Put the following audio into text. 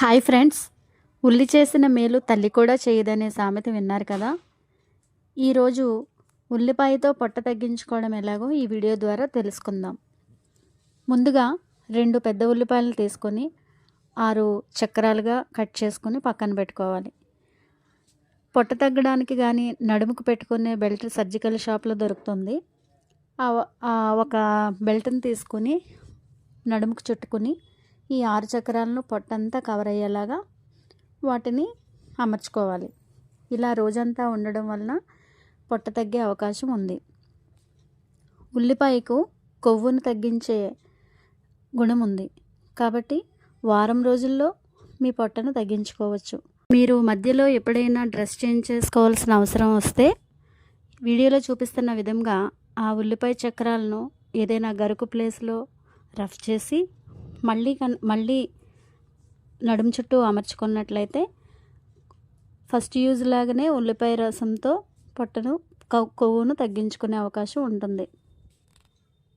Hi friends. ఉల్లి చేసిన మేలు తల్లి కూడా చేయదనే సామెత విన్నారు కదా. ఈరోజు ఉల్లిపాయతో పొట్ట తగ్గించుకోవడం ఎలాగో ఈ వీడియో ద్వారా తెలుసుకుందాం. ముందుగా రెండు పెద్ద ఉల్లిపాయలు తీసుకొని ఆరు చక్రాలుగా కట్ చేసుకొని పక్కన పెట్టుకోవాలి. పొట్ట తగ్గడానికి కానీ నడుముకు పెట్టుకునే బెల్ట్ సర్జికల్ షాప్లో దొరుకుతుంది. ఆ ఒక బెల్ట్ని తీసుకొని నడుముకు చుట్టుకుని ఈ ఆరు చక్రాలను పొట్టంతా కవర్ అయ్యేలాగా వాటిని అమర్చుకోవాలి. ఇలా రోజంతా ఉండడం వలన పొట్ట తగ్గే అవకాశం ఉంది. ఉల్లిపాయకు కొవ్వును తగ్గించే గుణం ఉంది. కాబట్టి వారం రోజుల్లో మీ పొట్టను తగ్గించుకోవచ్చు. మీరు మధ్యలో ఎప్పుడైనా డ్రెస్ చేంజ్ చేసుకోవాల్సిన అవసరం వస్తే వీడియోలో చూపిస్తున్న విధంగా ఆ ఉల్లిపాయ చక్రాలను ఏదైనా గరుకు ప్లేస్లో రఫ్ చేసి మళ్ళీ కన్ మళ్ళీ నడుము చుట్టూ అమర్చుకున్నట్లయితే ఫస్ట్ యూజ్ లాగానే ఉల్లిపాయ రసంతో పొట్టను కొవ్వును తగ్గించుకునే అవకాశం ఉంటుంది.